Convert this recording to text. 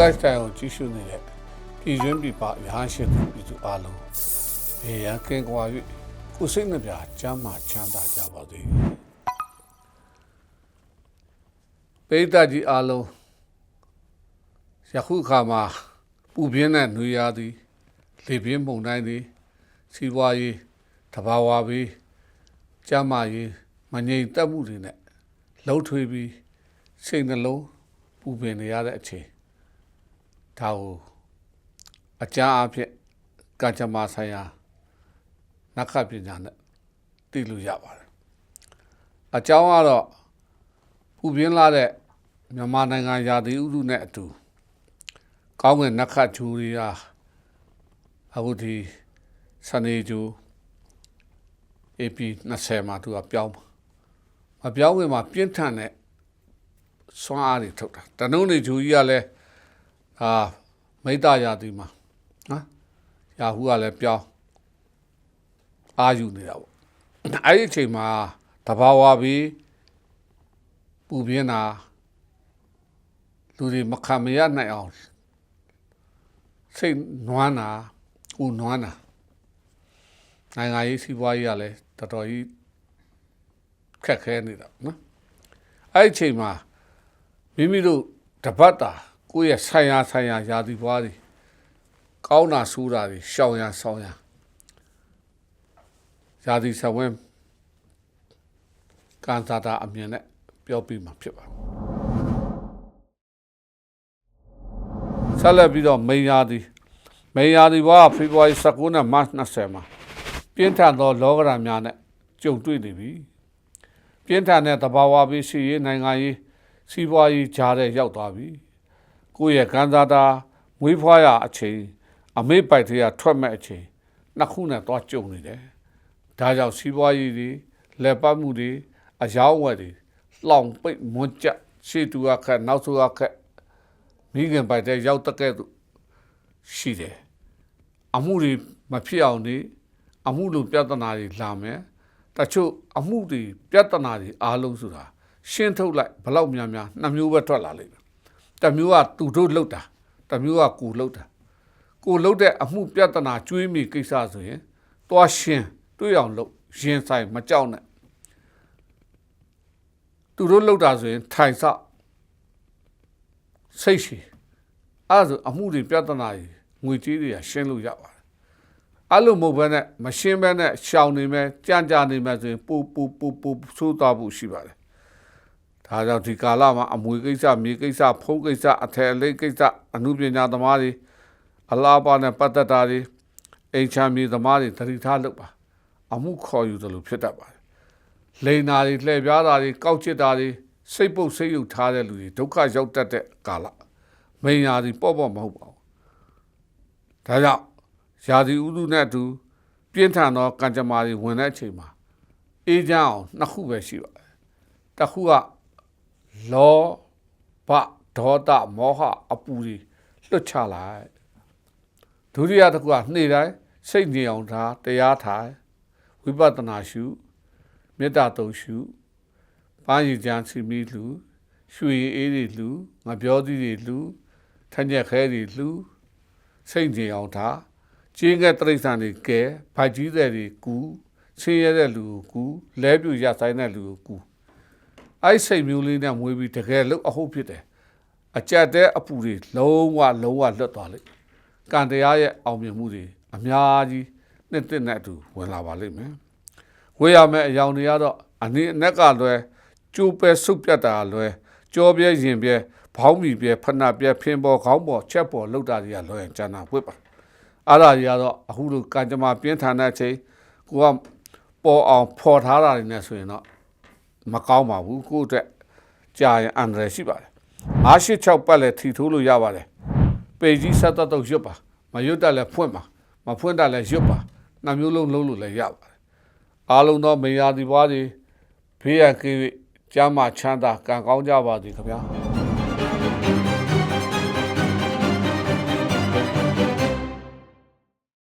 lifestyle ကိုကြီးရှုနေတဲ့ပြည်တွင်းပြည်ပရဟန်းရှင်သူပြည်သူအားလုံးဘေးရန်ကင်းကွာ၍ကိုယ်စိတ်နှပြချမ်းသာချမ်းသာကြပါစေပိဋကကြီးအားလုံးယခုအခါမှာပူပြင်းတဲ့နှွေရာသည်လေပြင်းပုံတိုင်းသည်စီးပွားရေးတဘာဝပြီးကျမ်းမာရေးမငြိမ်သက်မှုတွေနဲ့လှုပ်ထွေးပြီးစိတ်နှလုံးပူပင်နေရတဲ့အချိန် ဒါကိုအကြမ်းအဖြစ်ကံကြမ္မာဆိုင်ရာနက္ခပညာနဲ့သိလို့ရပါတယ်အကြောင်းကတော့ပူပြင်းလာတဲ့မြန်မာနိုင်ငံရာသီဥတုနဲ့အတူကောင်းကင်နက္ခဂျူရီယာအခုဒီစနေဂျူ AP 20မှာသူကပြောင်းပါမပြောင်းဝင်မှာပြင်းထန်တဲ့စွမ်းအားတွေထုတ်တာတနုံးနေဂျူကြီးကလည်း အာမိတ္တရာသီမှာနော်ရာဟုကလည်းပြောင်းအာယူနေတာပေါ့အဲ့ဒီအချိန်မှာတဘာဝပြီးပူပြင်းတာလူတွေမခံမရနိုင်အောင်စိတ်နွမ်းတာဦးနွမ်းတာနိုင်ငံရေးစီးပွားရေးကလည်းတော်တော်ကြီးခက်ခဲနေတာနော်အဲ့ဒီအချိန်မှာမိမိတို့တပတ်တာ ကိုယ့်ရဲ့ဆိုင်ရာဆိုင်ရာယာတီပွားတွေကောင်းတာဆိုးတာတွေရှောင်ရဆောင်ရယာတီဆဝင်းကန်သာတာအမြင်နဲ့ပြောပြမှာဖြစ်ပါတယ်ဆက်လက်ပြီးတော့မိန်ယာတီမိန်ယာတီဘွားဖေဖော်ဝါရီ19နဲ့မတ်20မှာပြင်းထန်သောလောကဓာတ်များနဲ့ကြုံတွေ့နေပြီပြင်းထန်တဲ့တဘာဝပြီးရှိရေးနိုင်ငံရေးစီးပွားရေးကြားတဲ့ရောက်သွားပြီ ကိုယ့်ရဲ့ကန်သာတာမွေးဖွားရအချိန်အမေပိုက်တွေကထွက်မဲ့အချိန်နှစ်ခုနဲ့သွားကြုံနေတယ်ဒါကြောင့်စီးပွားရေးတွေလက်ပတ်မှုတွေအယောင်းဝယ်တွေလောင်ပိတ်မွန်းကြရှေ့တူကခက်နောက်သူကခက်မိခင်ပိုက်တဲ့ရောက်တဲ့ကဲ့သို့ရှိတယ်အမှုတွေမဖြစ်အောင်နေအမှုလိုပြဿနာတွေလာမယ်တချို့အမှုတွေပြဿနာတွေအားလုံးဆိုတာရှင်းထုတ်လိုက်ဘလောက်များများနှစ်မျိုးပဲထွက်လာလိမ့်မယ် တစ်မျိုးကသူတို့လှုပ်တာတစ်မျိုးကကိုလှုပ်တာကိုလှုပ်တဲ့အမှုပြဿနာကျွေးမိကိစ္စဆိုရင်တွားရှင်းတွေးအောင်လှုပ်ရင်ဆိုင်မကြောက်နဲ့သူတို့လှုပ်တာဆိုရင်ထိုင်ဆောက်စိတ်ရှိအဲ့ဒါဆိုအမှုတွေပြဿနာတွေငွေကြေးတွေကရှင်းလို့ရပါတယ်အဲ့လိုမဟုတ်ဘဲနဲ့မရှင်းဘဲနဲ့ရှောင်နေမယ်ကြံ့ကြာနေမယ်ဆိုရင်ပူပူပူပူဆိုးသွားဖို့ရှိပါတယ် ဒါကြောင့်ဒီကာလမှာအမွေကိစ္စမြေကိစ္စဖုံးကိစ္စအထယ်အလိကိစ္စအမှုပညာသမားတွေအလားပါနဲ့ပတ်သက်တာတွေအိမ်ချမ်းမြေသမားတွေသတိထားလုပ်ပါအမှုခေါ်ယူတယ်လို့ဖြစ်တတ်ပါတယ်လိန်နာတွေလှည့်ပြားတာတွေကောက်ချစ်တာတွေစိတ်ပုတ်စိတ်ယုတ်ထားတဲ့လူတွေဒုက္ခရောက်တတ်တဲ့ကာလမိန်ယာတွေပေါ့ပေါ့မဟုတ်ပါဘူးဒါကြောင့်ယာဒီဥဒုနဲ့အတူပြင်းထန်သောကံကြမ္မာတွေဝင်တဲ့အချိန်မှာအေးချမ်းအောင်နှစ်ခုပဲရှိပါတယ်တစ်ခုက လောဘဒေါသမောဟအပူတွေလွတ်ချလိုက်ဒုတိယတစ်ခုကနေ့တိုင်းစိတ်ငြိမ်အောင်ထားတရားထိုင်ဝိပဿနာရှုမေတ္တာတုံရှုပန်းရည်ချမ်းစီမီလူရွှေအေးတွေလူငပြောသီးတွေလူထညက်ခဲတွေလူစိတ်ငြိမ်အောင်ထားကျင်းကဲတိရစ္ဆာန်တွေကဲဗိုက်ကြီးတဲ့တွေကူဆင်းရဲတဲ့လူကိုကူလဲပြူရဆိုင်တဲ့လူကိုကူ အဲ့စိတ်မျိုးလေးနဲ့မွေးပြီးတကယ်လို့အဟုတ်ဖြစ်တယ်အကြက်တဲ့အပူတွေလုံးဝလုံးဝလွတ်သွားလိမ့်ကံတရားရဲ့အောင်မြင်မှုတွေအများကြီးနှစ်သက်နဲ့အတူဝင်လာပါလိမ့်မယ်ဝေးရမယ့်အယောင်တွေကတော့အနည်းအနက်ကလွဲကျိုးပဲဆုပ်ပြတ်တာလွဲကြောပြဲရင်ပြဲဘောင်းမီပြဲဖဏပြဲဖင်ပေါ်ခေါင်းပေါ်ချက်ပေါ်လှုပ်တာတွေကလွဲရင်ကျန်တာဝစ်ပါအဲ့ဒါကြီးကတော့အခုလိုကံကြမ္မာပြင်းထန်တဲ့အချိန်ကိုကပေါ်အောင်ဖော်ထားတာတွေနဲ့ဆိုရင်တော့ မကောင်းပါဘူးကိုယ့်အတွက်ကြာရင်အန္တရာယ်ရှိပါတယ်အားရှိ6ပတ်လည်းထီထိုးလို့ရပါတယ်ပေကြီးဆက်သက်တော့ရွတ်ပါမရွတ်တတ်လည်းဖွင့်ပါမဖွင့်တတ်လည်းရွတ်ပါနှမျိုးလုံးလုံးလို့လည်းရပါတယ်အားလုံးသောမေယာဒီပွားတွေဖေးရကေကျမ်းမာချမ်းသာကံကောင်းကြပါစေခင်ဗျာ